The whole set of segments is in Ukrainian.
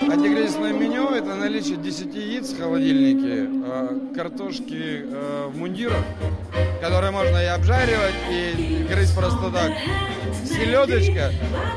Антикризисное меню – это наличие 10 яиц в холодильнике, э, картошки э, в мундирах, которые можно и обжаривать, и грызть просто так, селедочка.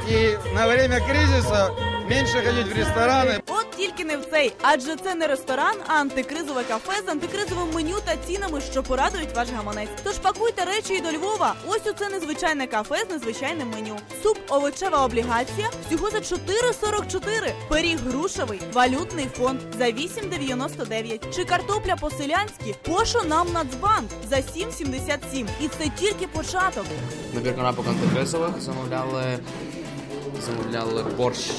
И на время кризиса меньше ходить в рестораны, тільки не в цей, адже це не ресторан, а антикризове кафе з антикризовим меню та цінами, що порадують ваш гаманець. Тож пакуйте речі і до Львова. Ось у це незвичайне кафе з незвичайним меню. Суп овочева облігація всього за 4,44. Пиріг грушевий, валютний фонд за 8,99. Чи картопля по-селянськи Пощо нам Нацбанк за 7,77. І це тільки початок. Набір канапок антикризових замовляли, замовляли борщ,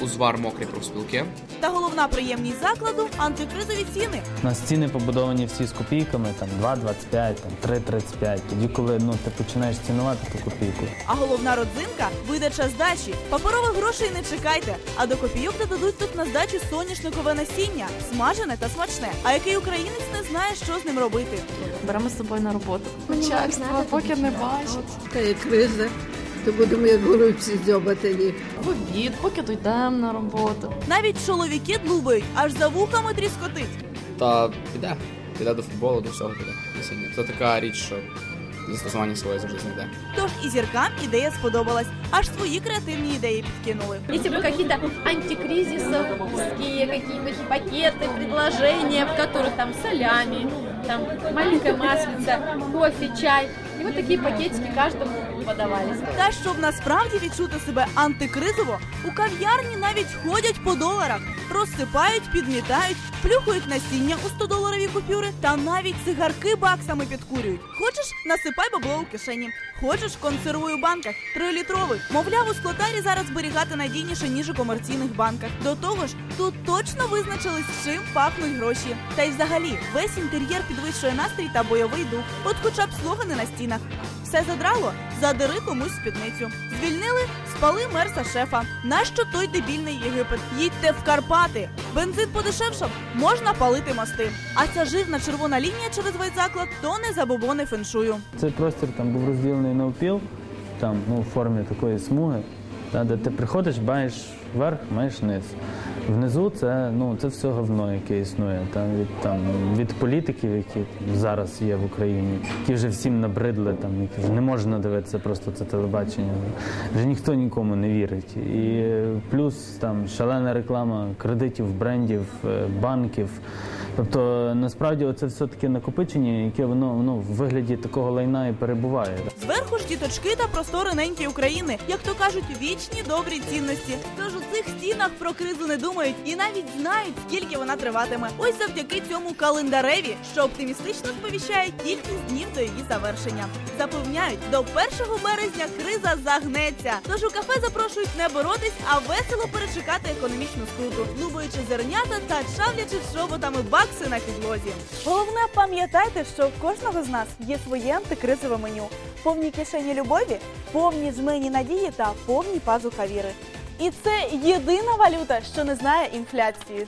узвар мокрий профспілки. Та головна приємність закладу антикризові ціни. У нас ціни побудовані всі з копійками, там 2,25, там 3,35. Тоді, коли ну, ти починаєш цінувати ту копійку. А головна родзинка видача здачі. Паперових грошей не чекайте. А до копійок додадуть тут на здачу соняшникове насіння, смажене та смачне. А який українець не знає, що з ним робити. Беремо з собою на роботу. Начальство, поки не бачить. Та є криза, то будемо як голубці дзьобати. В обід, поки дійдемо на роботу. Навіть чоловіки длубають, аж за вухами тріскотить. Та піде. Піде до футболу, до всього піде. насіння. Це така річ, що застосування своє завжди знайде. Тож і зіркам ідея сподобалась, аж свої креативні ідеї підкинули. Если бы какие-то антикризисовские какие-нибудь пакеты, предложения, в которых там солями, там маленькая маслица, кофе, чай. И вот такие пакетики каждому подавались. Та щоб насправді відчути себе антикризово, у кав'ярні навіть ходять по доларах, розсипають, підмітають, плюхають насіння у 100-доларові купюри та навіть цигарки баксами підкурюють. Хочеш, насипай бабло у кишені. Хочеш, консервуй у банках трилітрових. Мовляв, у склотарі зараз зберігати надійніше ніж у комерційних банках. До того ж, тут точно визначились, чим пахнуть гроші. Та й взагалі весь інтер'єр підвищує настрій та бойовий дух. От хоча б слогани на стінах. Все задрало, задери комусь спідницю. Звільнили, спали мерса шефа. Нащо той дебільний Єгипет? Їдьте в Карпати. Бензин подешевшав, можна палити мости. А ця жирна червона лінія через весь заклад то не забобони феншую. Цей простір там був розділений навпіл, там ну, в формі такої смуги, де ти приходиш, маєш вверх, маєш низ. Внизу це, ну, це все говно, яке існує. Там, від, там, від політиків, які зараз є в Україні, які вже всім набридли, там, які не можна дивитися просто це телебачення. Вже ніхто нікому не вірить. І е, плюс там шалена реклама кредитів, брендів, е, банків. Тобто насправді це все таке накопичення, яке воно ну, в вигляді такого лайна і перебуває. Зверху ж діточки та простори неньки України, як то кажуть, вічні добрі цінності. Тож у цих стінах про кризу не думають і навіть знають, скільки вона триватиме. Ось завдяки цьому календареві, що оптимістично сповіщає кількість днів до її завершення. Запевняють, до 1 березня криза загнеться. Тож у кафе запрошують не боротись, а весело перечекати економічну скруту, лубаючи зернята та чавлячи шоботами бакси на підлозі. Головне, пам'ятайте, що в кожного з нас є своє антикризове меню. Повні кишені любові, повні жмені надії та повні пазуха віри. І це єдина валюта, що не знає інфляції.